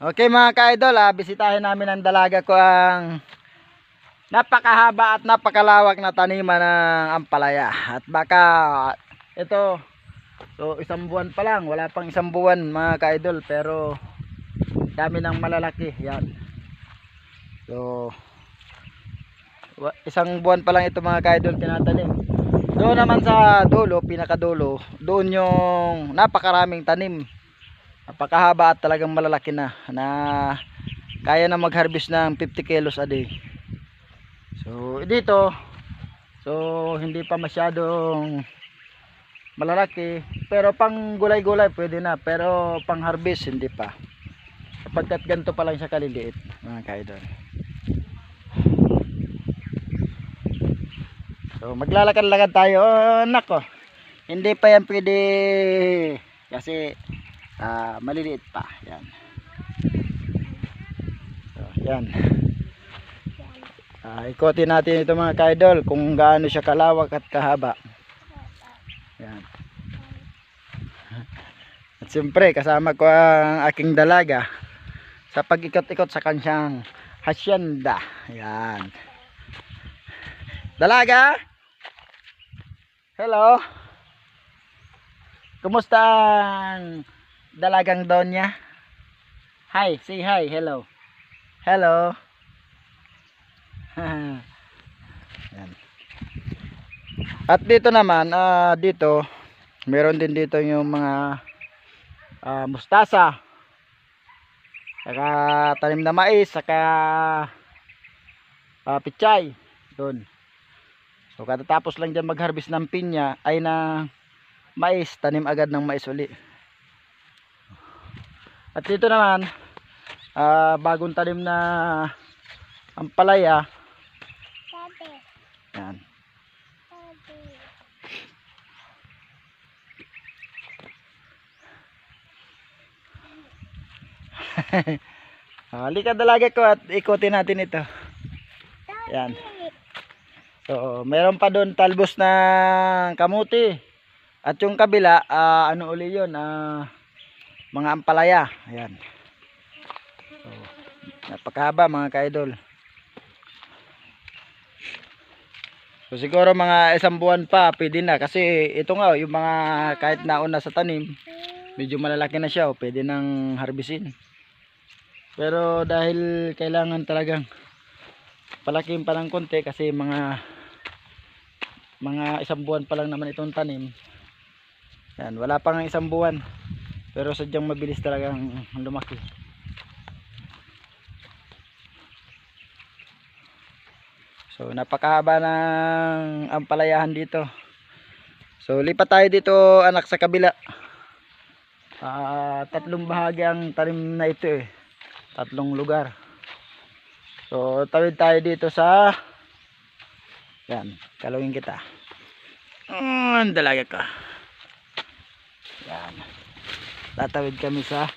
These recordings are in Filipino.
Okay mga ka-idol, ah, bisitahin namin ang dalaga ko ang napakahaba at napakalawak na taniman ng ampalaya. At baka ito, so isang buwan pa lang, wala pang isang buwan mga ka-idol pero dami ng malalaki. Yan. So isang buwan pa lang ito mga ka-idol tinatanim. Doon naman sa dulo, pinakadulo, doon yung napakaraming tanim napakahaba at talagang malalaki na na kaya na mag-harvest ng 50 kilos a day. So dito so hindi pa masyadong malalaki pero pang gulay-gulay pwede na pero pang harvest hindi pa. Kapagkat ganito pa lang siya kaliliit mga kaidol. So maglalakad-lakad tayo. Oh, nako hindi pa yan pwede kasi ah maliliit pa. Yan. So, yan. Ah, ikotin natin ito mga kaidol kung gaano siya kalawak at kahaba. Yan. At siyempre kasama ko ang aking dalaga sa pag-ikot-ikot sa kanyang hacienda yan. Dalaga! Hello? Kumusta ang dalagang Donya. Hi, say hi, hello. Hello. Yan. At dito naman, ah dito, meron din dito yung mga ah, mustasa. Saka tanim na mais, saka ah, pichay. Doon. So katatapos lang dyan mag-harvest ng pinya ay na mais, tanim agad ng mais uli. At dito naman, ah, bagong tanim na ampalaya. Yan. Ah, Halika dalaga ko at ikutin natin ito. Yan. So, meron pa doon talbos ng kamuti. At yung kabila, ah, ano uli yun? Ah, mga ampalaya. Ayan. So, napakahaba mga kaidol. So siguro mga isang buwan pa pwede na kasi ito nga yung mga kahit nauna sa tanim medyo malalaki na siya oh, pwede nang harbisin. Pero dahil kailangan talagang palakihin pa ng konti kasi mga mga isang buwan pa lang naman itong tanim. Yan, wala pa nga isang buwan. Pero sadyang mabilis talagang lumaki. So napakahaba ng ampalayahan dito. So lipat tayo dito anak sa kabila. Ah, tatlong bahagi ang tanim na ito eh. Tatlong lugar. So tawid tayo dito sa Yan, kalungin kita. Mm, dalaga ka. Yan. Tatawid kami sa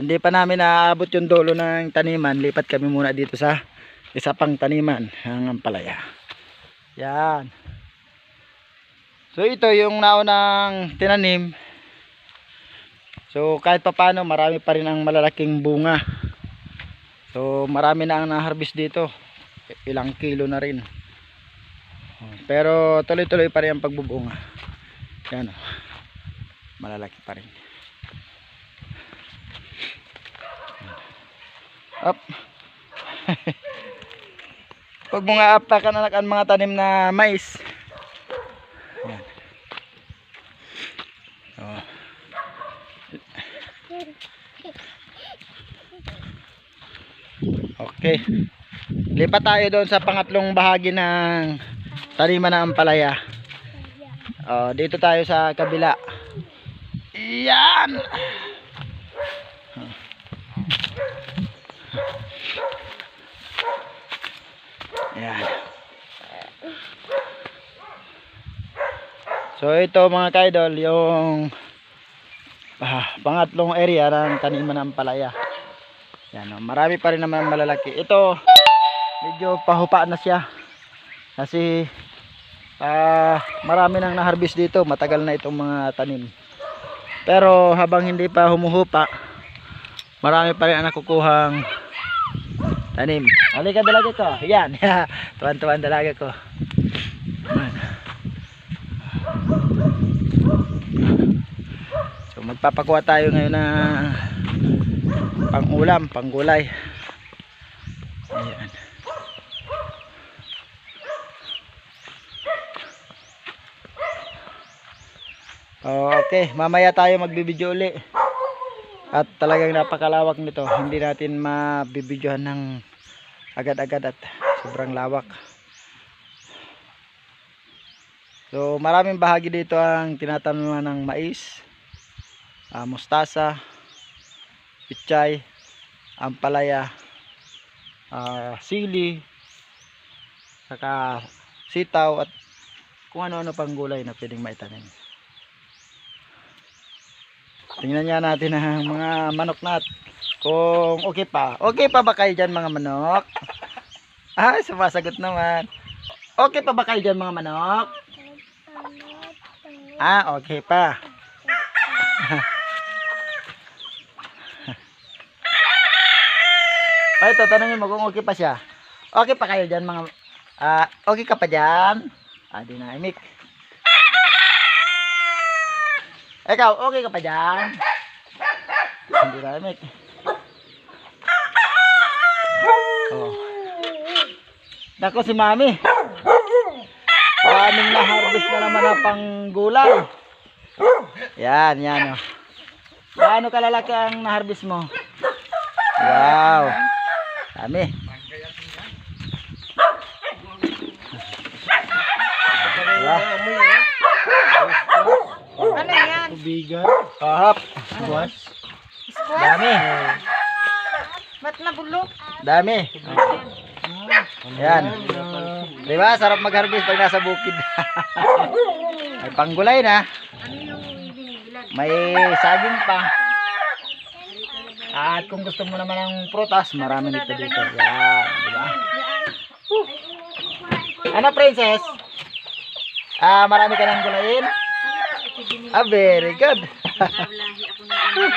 hindi pa namin naaabot yung dulo ng taniman. Lipat kami muna dito sa isa pang taniman ang ampalaya. Yan. So ito yung naunang tinanim. So kahit papano marami pa rin ang malalaking bunga. So marami na ang na-harvest dito. Ilang kilo na rin. Pero tuloy-tuloy pa rin ang pagbubunga. Yan oh. Malalaki pa rin. Up. Pag mga aptakan anak ang mga tanim na mais. Yan. Oh. Okay. Lipat tayo doon sa pangatlong bahagi ng taniman ng ampalaya. Oh, dito tayo sa kabila. Yan. Yan. So ito mga kaidol yung ah, pangatlong area ng taniman ng palaya. Yan, oh, marami pa rin naman malalaki. Ito medyo pahupa na siya. Kasi ah, marami nang na-harvest dito. Matagal na itong mga tanim. Pero habang hindi pa humuhupa, marami pa rin ang nakukuhang tanim. Halika dalaga ko. Yan. Tuwan-tuwan dalaga ko. So magpapakuha tayo ngayon ng pang-ulam, pang-gulay. Ayan. Oh, okay, mamaya tayo magbibideo uli. At talagang napakalawak nito. Hindi natin mabibidyohan ng agad-agad at sobrang lawak. So, maraming bahagi dito ang tinatanunan ng mais, ah, mustasa, pichay, ampalaya, ah, sili, saka sitaw at kung ano-ano pang gulay na pwedeng maitanim. Tingnan nga natin ang mga manok nat. Kung okay pa. Okay pa ba kayo dyan mga manok? Ah, sumasagot naman. Okay pa ba kayo dyan mga manok? Ah, okay pa. Ay, ito, tanongin mo kung okay pa siya. Okay pa kayo dyan mga... Ah, okay ka pa dyan? Ah, dynamic. Ikaw, okay ka pa dyan? Hindi dynamic. Oh. Nako si mami. Maraming na-harvest na naman na pang gulay. Yan, yan oh. Gaano kalalaki ang na-harvest mo? Wow. Dami. Diba? Ano yan? Tubigan. Kahap. Squash. Dami. Ba't nabulok? Dami. Yan. Di ba? Sarap mag-harvest pag nasa bukid. May panggulay na. Ano? May saging pa. At kung gusto mo naman ng prutas, marami nito dito. Yan. Di ba? Ano, princess? Ah, marami ka ng gulayin? Ah, very good. Nablahi ako ng ganun.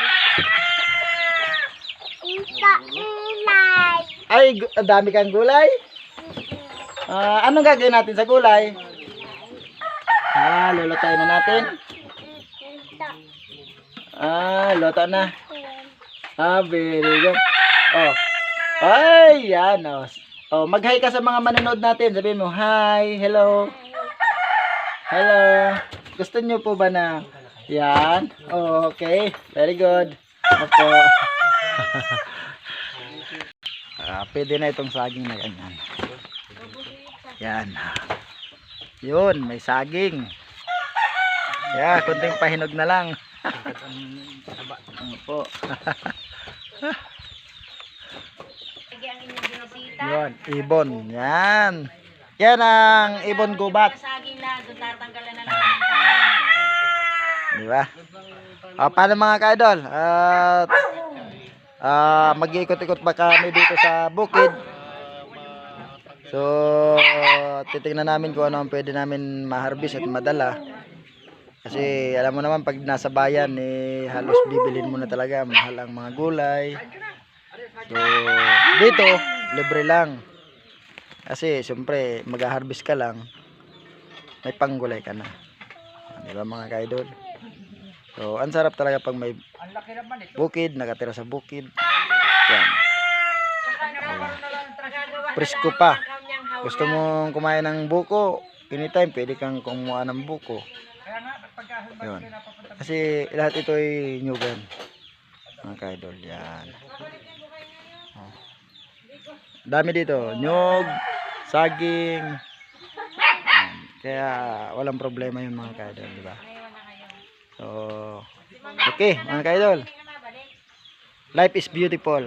Ay, ang dami kang gulay. Ah, anong gagawin natin sa gulay? Ah, lulutuin na natin. Ah, luto na. Ah, very good. Oh. Ay, yan. Oh, oh mag-hi ka sa mga manonood natin. Sabihin mo, hi, hello. Hello. Gusto niyo po ba na yan? Okay. Very good. Opo. Ah, pwede na itong saging na ganyan. Yan. Yun, may saging. Yeah, kunting pahinog na lang. Po. Sige ang inyong binisita. Yun, ibon. Yan. Yan ang ibon gubat. Di ba? Ah, paano mga ka-idol? At ah, mag-iikot-ikot ba kami dito sa bukid? So, titingnan namin kung ano ang pwede namin ma-harvest at madala. Kasi alam mo naman pag nasa bayan eh halos bibilin mo na talaga mahal ang mga gulay. So, dito libre lang. Kasi siyempre mag-harvest ka lang may panggulay ka na. Di ba mga ka-idol? So, ang sarap talaga pag may bukid, nakatira sa bukid. Yan. Presko pa. Gusto mong kumain ng buko, anytime pwede kang kumuha ng buko. Yun. Kasi lahat ito ay nyugan. Mga ka-idol, yan. Oh. Dami dito, nyug, saging. Yan. Kaya walang problema yung mga ka-idol, di ba? So, okay, mga ka-idol. Life is beautiful.